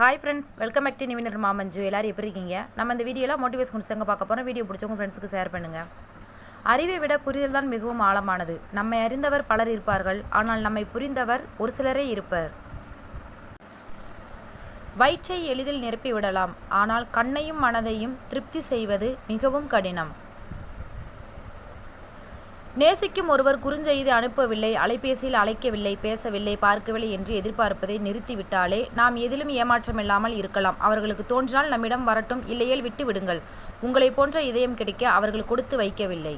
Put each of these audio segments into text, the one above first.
Hi friends welcome back to நிவினர் மாமஞ்சு எல்லாரும் எப்படி இருக்கீங்க? நம்ம இந்த வீடியோலாம் மோட்டிவேஷன் கொண்டு பார்க்க போகிறோம் வீடியோ பிடிச்சவங்க ஃப்ரெண்ட்ஸுக்கு ஷேர் பண்ணுங்கள் அறிவை விட புரிதல் தான் மிகவும் ஆழமானது. நம்மை அறிந்தவர் பலர் இருப்பார்கள். ஆனால் நம்மை புரிந்தவர் ஒரு சிலரே இருப்பர். வயிற்றை எளிதில் நிரப்பி விடலாம் ஆனால் கண்ணையும் மனதையும் திருப்தி செய்வது மிகவும் கடினம். நேசிக்கும் ஒருவர் குறுஞ்செய்தி அனுப்பவில்லை அலைபேசியில் அழைக்கவில்லை பேசவில்லை பார்க்கவில்லை என்று எதிர்பார்ப்பதை நிறுத்திவிட்டாலே நாம் எதிலும் ஏமாற்றமில்லாமல் இருக்கலாம். அவர்களுக்கு தோன்றினால் நம்மிடம் வரட்டும் இல்லையேல் விட்டு விடுங்கள் உங்களை போன்ற இதயம் கிடைக்க அவர்கள் கொடுத்து வைக்கவில்லை.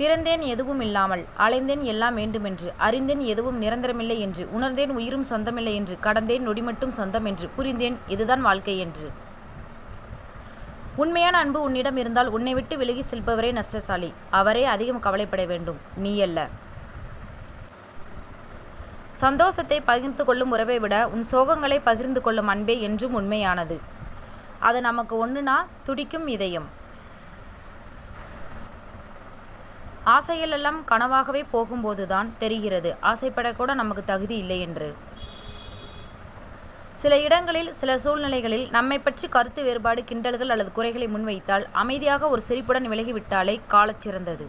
பிறந்தேன் எதுவும் இல்லாமல் அலைந்தேன் எல்லாம் வேண்டுமென்று அறிந்தேன் எதுவும் நிரந்தரமில்லை என்று உணர்ந்தேன் உயிரும் சொந்தமில்லை என்று கடந்தேன் நொடிமட்டும் சொந்தம் என்று புரிந்தேன் இதுதான் வாழ்க்கை என்று. உண்மையான அன்பு உன்னிடம் இருந்தால் உன்னை விட்டு விலகி செல்பவரே நஷ்டசாலி. அவரே அதிகம் கவலைப்பட வேண்டும். நீ அல்ல. சந்தோஷத்தை பகிர்ந்து கொள்ளும் உறவை விட உன் சோகங்களை பகிர்ந்து கொள்ளும் அன்பே என்றும் உண்மையானது. அது நமக்கு ஒன்றுனா துடிக்கும் இதயம். ஆசைகளெல்லாம் கனவாகவே போகும்போதுதான் தெரிகிறது. ஆசைப்படக்கூட நமக்கு தகுதி இல்லை என்று. சில இடங்களில் சில சூழ்நிலைகளில் நம்மை பற்றி கருத்து வேறுபாடு கிண்டல்கள் அல்லது குறைகளை முன்வைத்தால் அமைதியாக ஒரு சிரிப்புடன் விலகிவிட்டாலே காலச்சிறந்தது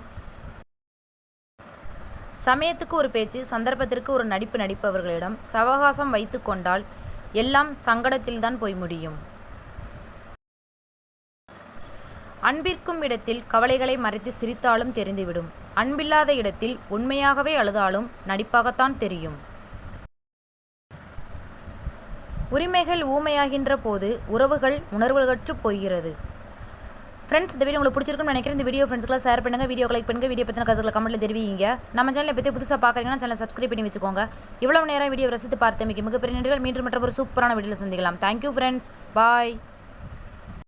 சமயத்துக்கு ஒரு பேச்சு சந்தர்ப்பத்திற்கு ஒரு நடிப்பு நடிப்பவர்களிடம் சவகாசம் வைத்து கொண்டால் எல்லாம் சங்கடத்தில்தான் போய் முடியும். அன்பிற்கும் இடத்தில் கவலைகளை மறைத்து சிரித்தாலும் தெரிந்துவிடும். அன்பில்லாத இடத்தில் உண்மையாகவே அழுதாலும் நடிப்பாகத்தான் தெரியும். உரிமைகள் ஊமையாகின்ற போது உறவுகள் உணர்வுகற்று போகிறது. ஃப்ரெண்ட்ஸ் இந்த வீடியோ உங்களுக்கு பிடிச்சிருக்குன்னு நினைக்கிறேன். இந்த வீடியோ ஃப்ரெண்ட்ஸ்க்குலாம் ஷேர் பண்ணுங்கள் வீடியோ லைக் பண்ணுங்கள் வீடியோ பற்றின கருத்துக்களை கமெண்ட்டில் தெரிவிங்க. நம்ம சேனலை பற்றி புதுசாக பார்க்குறீங்கன்னா சேனல் சப்ஸ்கிரைப் பண்ணி வச்சுக்கோங்க. இவ்வளோ நேரம் வீடியோ ரசித்து பார்த்தமைக்கு மிகப்பெரிய நன்றிகள். மீண்டும் மற்ற ஒரு சூப்பரான வீடியோவில் சந்திக்கலாம். Thank you friends bye